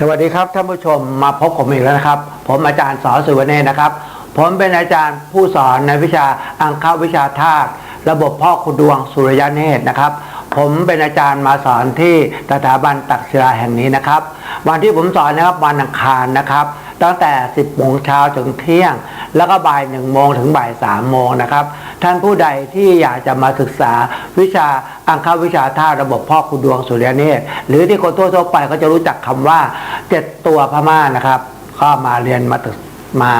สวัสดีครับท่านผู้ชมมาพบผมอีกแล้วนะครับ ผมอาจารย์สอนสุวรรณเนตรนะครับ ผมเป็นอาจารย์ผู้สอนในวิชาอังคาวิชาธาตุระบบพ่อคุณดวงสุริยเนตรนะครับ ผมเป็นอาจารย์มาสอนที่สถาบันตักศิลาแห่งนี้นะครับ วันที่ผมสอนนะครับวันอังคารนะครับ ตั้งแต่ 10โมงเช้าถึงเที่ยง แล้วก็บ่าย1โมงถึงบ่าย3โมงนะครับ ท่านผู้ใดที่อยากจะมาศึกษาวิชาอังคาวิชาธาตุระบบพ่อคุณดวงสุริยเนตรหรือที่คนทั่วๆไปก็จะรู้จักคำว่าเจ็ดตัวพม่านะครับ ก็มาเรียนมาตึกมา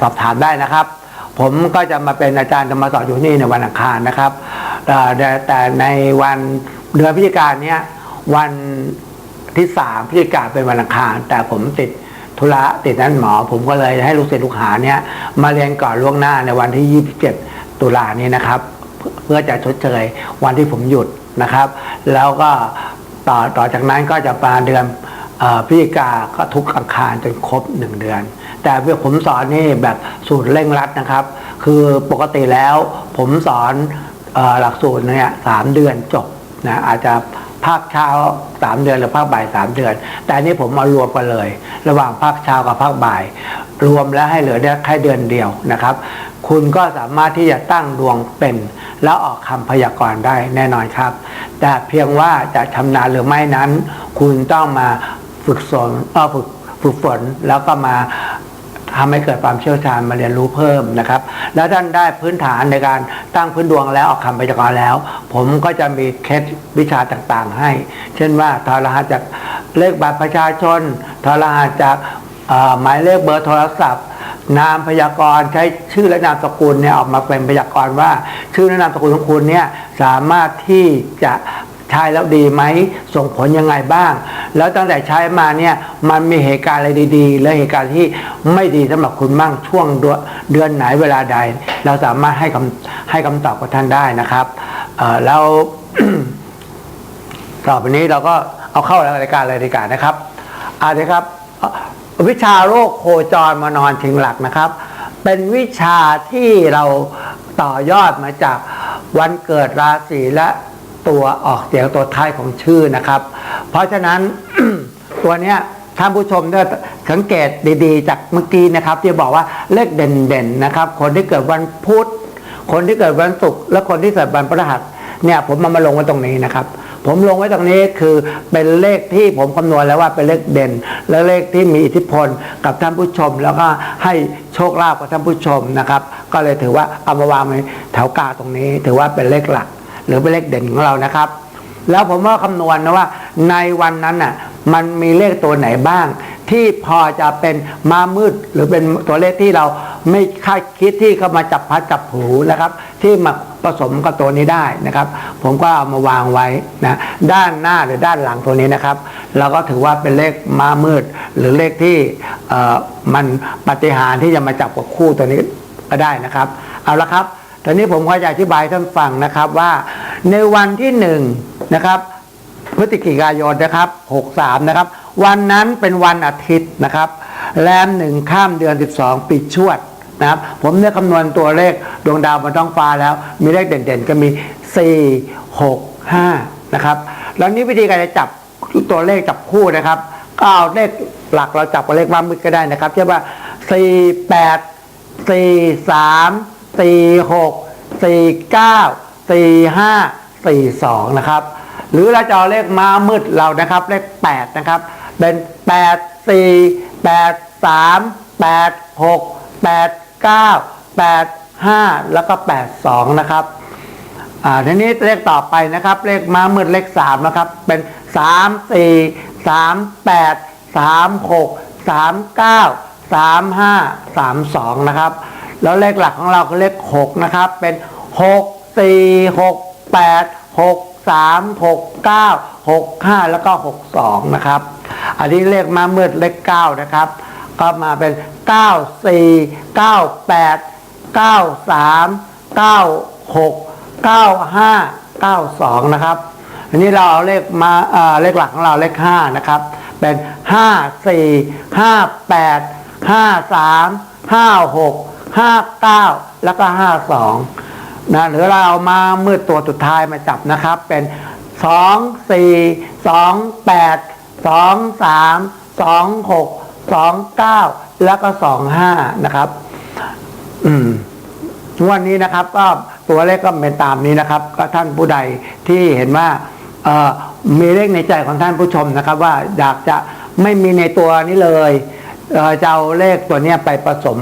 สอบถามได้นะครับ ผมก็จะมาเป็นอาจารย์จะมาสอนอยู่นี่ในวันอังคารนะครับแต่ในวันเดือนพฤศจิกายนเนี้ยวันที่สามพฤศจิกาเป็นวันอังคาร แต่ผมติดธุระติดนั้นหมอ ผมก็เลยให้ลูกศิษย์ลูกหาเนี่ยมาเรียนก่อนล่วงหน้าในวันที่ 27 ตุลานี้นะครับ เพื่อจะชดเชยวันที่ผมหยุดนะครับ แล้วก็ต่อต่อจากนั้นก็จะปาเดือนพิกาก็ทุกอังคารจนครบหนึ่งเดือน แต่เพื่อผมสอนนี่แบบสูตรเร่งรัดนะครับ คือปกติแล้วผมสอนอหลักสูตรเนี่ยสามเดือนจบนะอาจจะ ภาคเช้าสามเดือนหรือภาคบ่ายสามเดือน แต่อันนี้ผมมารวมกันเลย ระหว่างภาคเช้ากับภาคบ่าย รวมแล้วให้เหลือได้แค่เดือนเดียวนะครับ คุณก็สามารถที่จะตั้งดวงเป็น แล้วออกคำพยากรณ์ได้แน่นอนครับ แต่เพียงว่าจะชำนาญหรือไม่นั้น คุณต้องมาฝึกสอนเออฝึกฝึกฝนแล้วก็มา ทำให้เกิดความเชี่ยวชาญมาเรียนรู้เพิ่มนะครับ แล้วท่านได้พื้นฐานในการตั้งพื้นดวงแล้วออกคำพยากรณ์แล้ว ผมก็จะมีเคล็ดวิชาต่างๆให้ เช่นว่าถอรหัสจากเลขบัตรประชาชนถอรหัสจากหมายเลขเบอร์โทรศัพท์ นามพยากรณ์ใช้ชื่อและนามสกุลเนี่ยออกมาเป็นพยากรณ์ว่า ชื่อและนามสกุลของคุณเนี่ยสามารถที่จะ ใช้แล้วดีไหมส่งผลยังไงบ้าง แล้วตั้งแต่ใช้มาเนี่ยมันมีเหตุการณ์อะไรดีๆ และเหตุการณ์ที่ไม่ดีสำหรับคุณบ้างช่วงเดือนไหนเวลาใด เราสามารถให้คำให้คำตอบกับท่านได้นะครับแล้วต่อไปนี้เราก็เอาเข้ารายการเลยดีกว่านะครับอาเลยครับ วิชาโรคโคจรมานอนชิงหลักนะครับ เป็นวิชาที่เราต่อยอดมาจากวันเกิดราศีและ ตัวออกเสียงตัวท้ายของชื่อนะครับ เพราะฉะนั้นตัวเนี้ยท่านผู้ชมเนี่ยสังเกตดีๆ จากเมื่อกี้นะครับ ที่บอกว่าเลขเด่นๆนะครับ คนที่เกิดวันพุธคนที่เกิดวันศุกร์และคนที่เกิดวันพฤหัสเนี่ยผมมามาลงไว้ตรงนี้นะครับ ผมลงไว้ตรงนี้คือเป็นเลขที่ผมคำนวณแล้วว่าเป็นเลขเด่น และเลขที่มีอิทธิพลกับท่านผู้ชม แล้วก็ให้โชคลาภกับท่านผู้ชมนะครับ ก็เลยถือว่าเอามาวางไว้แถวกลางตรงนี้ ถือว่าเป็นเลขหลัก หรือเป็นเลขเด่นของเรานะครับ แล้วผมว่าคำนวณนะว่าในวันนั้นน่ะมันมีเลขตัวไหนบ้าง ที่พอจะเป็นมามืดหรือเป็นตัวเลขที่เราไม่คาดคิดที่เข้ามาจับพัดจับผูนะครับ ที่มาผสมกับตัวนี้ได้นะครับ ผมก็เอามาวางไว้นะด้านหน้าหรือด้านหลังตัวนี้นะครับ เราก็ถือว่าเป็นเลขมามืด หรือเลขที่เอ่อมันปฏิหารที่จะมาจับกับคู่ตัวนี้ก็ได้นะครับ เอาละครับ ตอนนี้ผมก็จะอธิบายท่านฟังนะครับว่าในวันที่หนึ่งนะครับพฤศจิกายนนะครับ63นะครับ วันนั้นเป็นวันอาทิตย์นะครับ แรมหนึ่งข้ามเดือน 12 ปีชวดนะครับผมเนี่ยคำนวณตัวเลขดวงดาวบนท้องฟ้าแล้ว มีเลขเด่นๆก็มี 4 6 5นะครับแล้วนี้วิธีการจะจับตัวเลขจับคู่นะครับ ก็เอาเลขหลักเราจับกับเลขว่ามืดก็ได้นะครับเช่นว่า 4 8สี่สาม สี่หกสี่เก้าสี่ห้าสี่สองนะครับ หรือเราจะเอาเลขม้ามืดเรานะครับ เลขแปดนะครับ เป็นแปดสี่แปดสามแปดหกแปดเก้าแปดห้าแล้วก็แปดสองนะครับอ่าทีนี้เลขต่อไปนะครับ เลขม้ามืดเลขสามนะครับ เป็นสามสี่สามแปดสามหกสามเก้าสามห้าสามสองนะครับ แล้วเลขหลักของเราคือเลขหกนะครับ เป็นหกสี่หกแปดหกสามหกเก้าหกห้าแล้วก็หกสองนะครับ อันนี้เลขมามืดเลขเก้านะครับ ก็มาเป็นเก้าสี่เก้าแปดเก้าสามเก้าหก95 92 นะครับ อันนี้เราเอาเลขมาเอ่อเลขหลักของเราเลข 5 นะครับ เป็น 5 4 5 8 5 3 5 6 5 9แล้วก็52นะหรือเราเอามามืดตัวสุดท้ายมาจับนะครับ เป็น2 4 2 8 2 3สองหกสองเก้าแล้วก็สองห้านะครับ อืมวันนี้นะครับ ก็ตัวเลขก็เป็นตามนี้นะครับ ก็ท่านผู้ใดที่เห็นว่าเอ่อมีเลขในใจของท่านผู้ชมนะครับ ว่าอยากจะไม่มีในตัวนี้เลย เอ่อจะเอาเลขตัวเนี้ไปผสม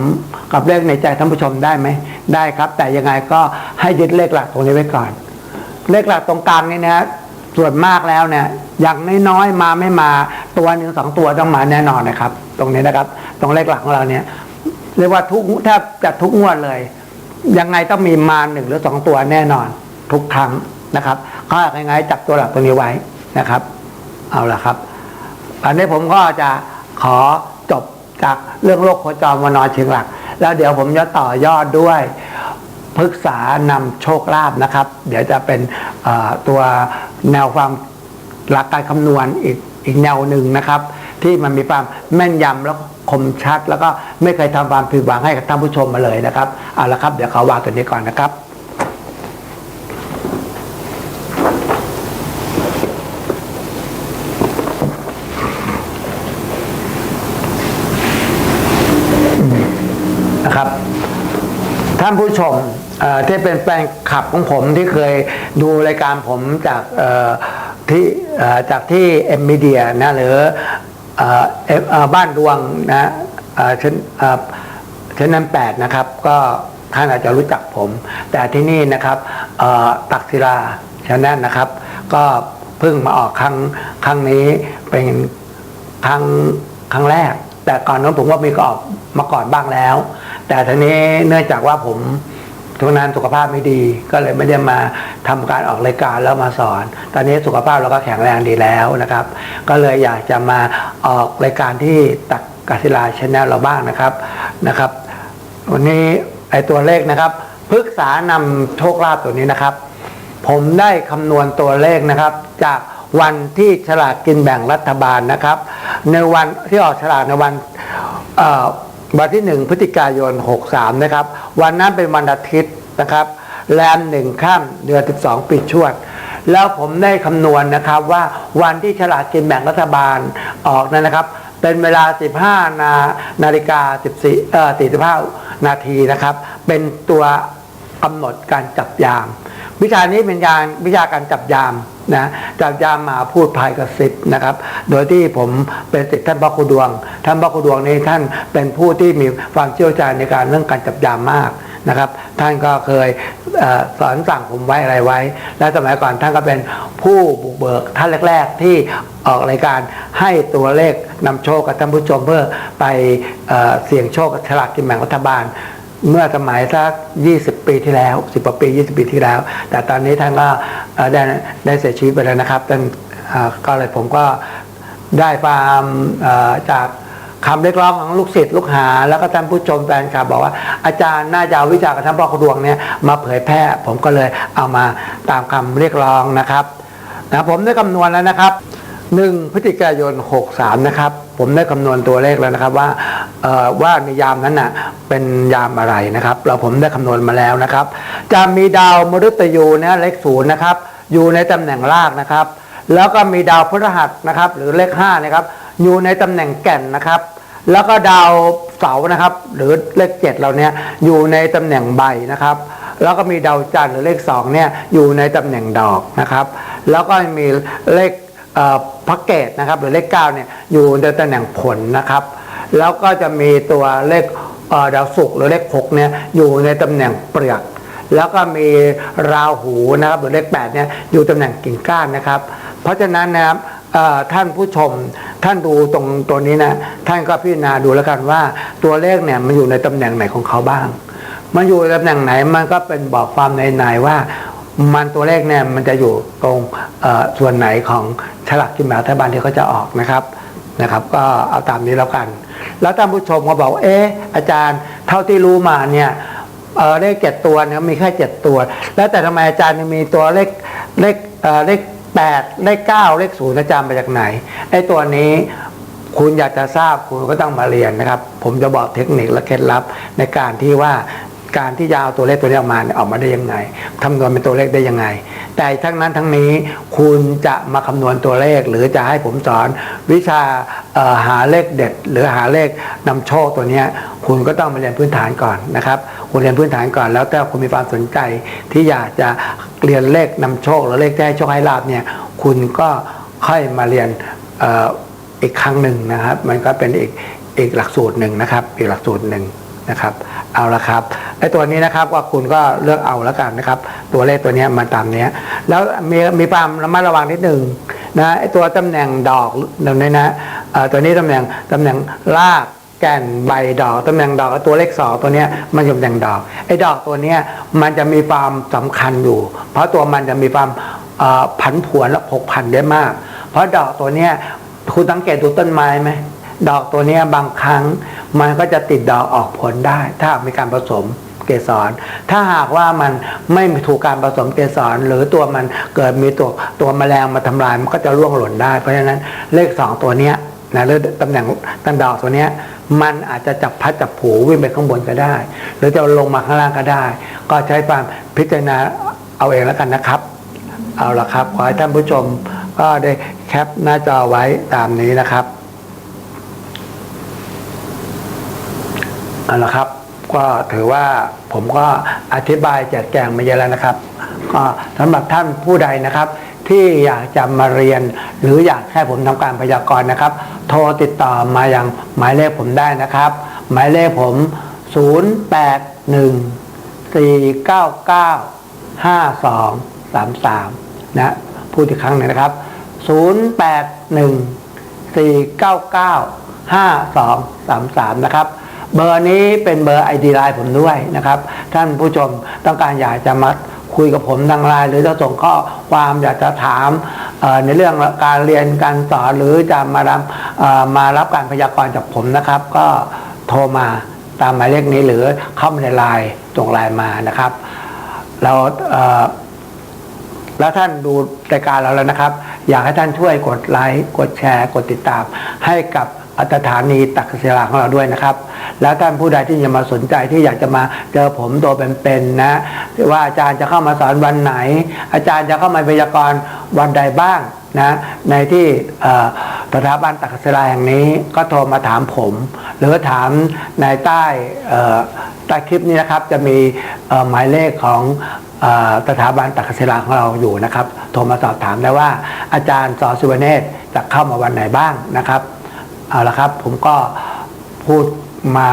กับเลขในใจท่านผู้ชมได้ไหมได้ครับ แต่ยังไงก็ให้ยึดเลขหลักตรงนี้ไว้ก่อน เลขหลักตรงกลางนี่นะส่วนมากแล้วเนี่ยอย่างน้อยๆมาไม่มาตัวหนึ่งสองตัวต้องมาแน่นอนนะครับ ตรงนี้นะครับ ตรงเลขหลักของเราเนี่ยเรียกว่าทุกแทบจะทุกงวดเลย ยังไงต้องมีมาหนึ่งหรือสองตัวแน่นอน ทุกครั้งนะครับก็ยังไงจับตัวหลักตัวนี้ไว้นะครับ เอาละครับอันนี้ผมก็จะขอ จากเรื่องโรคโคจรมานอนเชียงหลัก แล้วเดี๋ยวผมจะต่อยอดด้วยพฤกษานำโชคลาภนะครับ เดี๋ยวจะเป็นตัวแนวความหลักการคำนวณอีกอีกแนวหนึ่งนะครับ ที่มันมีความแม่นยำแล้วคมชัด แล้วก็ไม่เคยทำความผิดหวังให้กับท่านผู้ชมมาเลยนะครับเอาละครับ เดี๋ยวขอวางตัวนี้ก่อนนะครับ ท่านผู้ชมที่เป็นแฟนคลับของผมที่เคยดูรายการผมจากที่จากที่เอ็มมีเดียนะหรือบ้านดวงนะชั้นชั้นนั้นแปดนะครับ ก็ท่านอาจจะรู้จักผม แต่ที่นี่นะครับตักศิลาชนนั้นนะครับ ก็เพิ่งมาออกครั้งครั้งนี้เป็นครั้งครั้งแรก แต่ก่อนนั้นผมก็มีก็ออกมาก่อนบ้างแล้ว แต่ทีนี้เนื่องจากว่าผมทุกนั้นสุขภาพไม่ดีก็เลยไม่ได้มาทำการออกรายการแล้วมาสอน ตอนนี้สุขภาพเราก็แข็งแรงดีแล้วนะครับ ก็เลยอยากจะมาออกรายการที่ตักกศิลาชแนลเราบ้างนะครับนะครับ วันนี้ไอตัวเลขนะครับพฤกษานำโชคลาภตัวนี้นะครับ ผมได้คำนวณตัวเลขนะครับ จากวันที่ฉลากกินแบ่งรัฐบาลนะครับ ในวันที่ออกฉลากในวันเอ่อ วันที่หนึ่งพฤศจิกายน 63 นะครับ วันนั้นเป็นวันอาทิตย์นะครับแรมหนึ่งข้ามเดือน 12 ปีชวด แล้วผมได้คำนวณนะครับว่าวันที่ฉลากกินแบ่งรัฐบาลออกนั้นนะครับ เป็นเวลา 15 นานาฬิกา 14 เอ่อ 45 นาทีนะครับ เป็นตัวกำหนดการจับยาม วิชานี้เป็นการวิชาการจับยามนะจับยามมาพูดภายกระซิบนะครับ โดยที่ผมเป็นศิษย์ท่านพระครูดวง ท่านพระครูดวงนี้ท่านเป็นผู้ที่มีความเชี่ยวชาญในการเรื่องการจับยามมากนะครับ ท่านก็เคยอสอนสั่งผมไว้อะไรไว้ และสมัยก่อนท่านก็เป็นผู้บุกเบิกท่านแรก ๆ ที่ออกรายการให้ตัวเลขนำโชคกับท่านผู้ชมเพื่อไปเอเสี่ยงโชคกับฉลากกินแบ่งรัฐบาล เมื่อสมัยสัก 20 ปีที่แล้ว 10กว่าปี 20 ปีที่แล้ว แต่ตอนนี้ท่านก็ได้ได้เสียชีวิตไปแล้วนะครับท่านก็เลยผมก็ได้ความจากคำเรียกร้องของลูกศิษย์ลูกหา แล้วก็ท่านผู้ชมแฟนคลับบอกว่าอาจารย์น่าจะเอาวิชากับท่านพ่อครูดวงเนี่ยมาเผยแพร่ ผมก็เลยเอามาตามคำเรียกร้องนะครับนะผมได้คำนวณแล้วนะครับ 1 พฤศจิกายน 63 นะครับ ผมได้คำนวณตัวเลขแล้วนะครับว่าว่าในยามนั้นน่ะเป็นยามอะไรนะครับ เราผมได้คำนวณมาแล้วนะครับ จะมีดาวมฤตยูนะเลขศูนย์นะครับ อยู่ในตำแหน่งรากนะครับ แล้วก็มีดาวพฤหัสนะครับ หรือเลข5นะครับ อยู่ในตำแหน่งแก่นนะครับ แล้วก็ดาวเสาร์นะครับ หรือเลขเจ็ดเราเนี่ยอยู่ในตำแหน่งใบนะครับแล้วก็มีดาวจันทร์หรือเลขสองเนี่ยอยู่ในตำแหน่งดอกนะครับ แล้วก็มีเลข พระเกตนะครับหรือเลขเก้าเนี่ยอยู่ในตำแหน่งผลนะครับ แล้วก็จะมีตัวเลขเดาวศุกร์หรือเลขหกเนี่ยอยู่ในตำแหน่งเปลือก แล้วก็มีราหูนะครับหรือเลขแปดเนี่ยอยู่ตำแหน่งกิ่งก้านนะครับ เพราะฉะนั้นนะครับท่านผู้ชมท่านดูตรงตัวนี้นะท่านก็พิจารณาดูแล้วกันว่าตัวเลขเนี่ยมันอยู่ในตำแหน่งไหนของเขาบ้าง มันอยู่ตำแหน่งไหนมันก็เป็นบอกความในในๆว่า มันตัวเลขเนี่ยมันจะอยู่ตรงส่วนไหนของฉลากกินแบ่งรัฐบาลที่เขาจะออกนะครับนะครับ ก็เอาตามนี้แล้วกัน แล้วท่านผู้ชมก็บอกเอ๊ะอาจารย์เท่าที่รู้มาเนี่ยเลขเจ็ดตัวเนี่ยมีแค่เจ็ดตัว แล้วแต่ทำไมอาจารย์มีตัวเลขเลขเออเลขแปดเลขเก้าเลขศูนย์อาจารย์มาจากไหนไอ้ตัวนี้คุณอยากจะทราบคุณก็ต้องมาเรียนนะครับ ผมจะบอกเทคนิคและเคล็ดลับในการที่ว่า การที่จะเอาตัวเลขตัวนี้ออกมาออกมาได้ยังไงคำนวณเป็นตัวเลขได้ยังไง แต่ทั้งนั้นทั้งนี้คุณจะมาคำนวณตัวเลข หรือจะให้ผมสอนวิชาหาเลขเด็ด หรือหาเลขนำโชคตัวนี้คุณก็ต้องมาเรียนพื้นฐานก่อนนะครับคุณเรียนพื้นฐานก่อนแล้วถ้าคุณมีความสนใจ ที่อยากจะเรียนเลขนำโชค หรือเลขที่ให้โชคให้ลาบเนี่ยคุณก็ค่อยมาเรียนอีกครั้งหนึ่งนะครับ มันก็เป็นอีกอีกหลักสูตรหนึ่งนะครับ อีกหลักสูตรหนึ่งนะครับ เอาละครับ ไอ้ตัวนี้นะครับว่าคุณก็เลือกเอาแล้วกันนะครับ ตัวเลขตัวนี้มาตามนี้แล้วมีมีความระมัดระวังนิดหนึ่งนะไอ้ตัวตำแหน่งดอกตรงนี้นะตัวนี้ตำแหน่งตำแหน่งรากแก่นใบดอกตำแหน่งดอกตัวเลขสองตัวนี้มันอยู่ตำแหน่งดอกไอ้ดอกตัวนี้มันจะมีความสำคัญอยู่ เพราะตัวมันจะมีความผันผวนและผกผันได้มาก เพราะดอกตัวนี้คุณสังเกตดูต้นไม้ไหมดอกตัวนี้บางครั้งมันก็จะติดดอกออกผลได้ ถ้ามีการผสม เกสร ถ้าหากว่ามันไม่ถูกการผสมเกสร หรือตัวมันเกิดมีตัวตัวแมลงมาทำลายมันก็จะร่วงหล่นได้ เพราะฉะนั้นเลขสองตัวเนี้ยนะหรือตำแหน่งตันดอกตัวเนี้ยมันอาจจะจับพัดจับผูวิ่งไปข้างบนก็ได้ หรือจะลงมาข้างล่างก็ได้ ก็ใช้ความพิจารณาเอาเองแล้วกันนะครับ เอาละครับ ขอให้ท่านผู้ชมก็ได้แคปหน้าจอไว้ตามนี้นะครับเอาละครับ ก็ถือว่าผมก็อธิบายแจกแจงมาเยอะแล้วนะครับ ก็สำหรับท่านผู้ใดนะครับ ที่อยากจะมาเรียน หรืออยากให้ผมทำการพยากรณ์นะครับ โทรติดต่อมาอย่างหมายเลขผมได้นะครับ หมายเลขผม 0814995233 นะพูดอีกครั้งหนึ่งนะครับ 0814995233 นะครับ เบอร์นี้เป็นเบอร์ ID ไลน์ผมด้วยนะครับ ท่านผู้ชมต้องการอยากจะมาคุยกับผมทางไลน์หรือจะส่งข้อความอยากจะถามในเรื่องการเรียนการสอนหรือจะมารับมารับการพยากรณ์จากผมนะครับ ก็โทรมาตามหมายเลขนี้หรือเข้ามาในไลน์ส่งไลน์มานะครับเราเอ่อแล้วท่านดูรายการเราแล้วนะครับ อยากให้ท่านช่วยกดไลค์กดแชร์ กดติดตามให้กับ อัตฐานีตักศิลาของเราด้วยนะครับ แล้วท่านผู้ใดที่จะมาสนใจที่อยากจะมาเจอผมตัวเป็นๆนะว่าอาจารย์จะเข้ามาสอนวันไหน อาจารย์จะเข้ามาพยากรณ์วันใดบ้างนะในที่สถาบันตักศิลาแห่งนี้ก็โทรมาถามผม หรือถามในใต้ใต้คลิปนี้นะครับจะมีหมายเลขของสถาบันตักศิลาของเราอยู่นะครับ โทรมาสอบถามได้ว่าอาจารย์สอสุวรรณเนตรจะเข้ามาวันไหนบ้างนะครับ เอาละครับ ผมก็พูดมา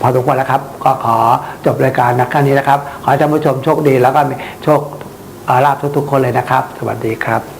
พอสมควรแล้วครับ ก็ขอจบรายการนะแค่นี้นะครับ ขอให้ท่านผู้ชมโชคดีแล้วก็โชคลาภทุกๆคนเลยนะครับ สวัสดีครับ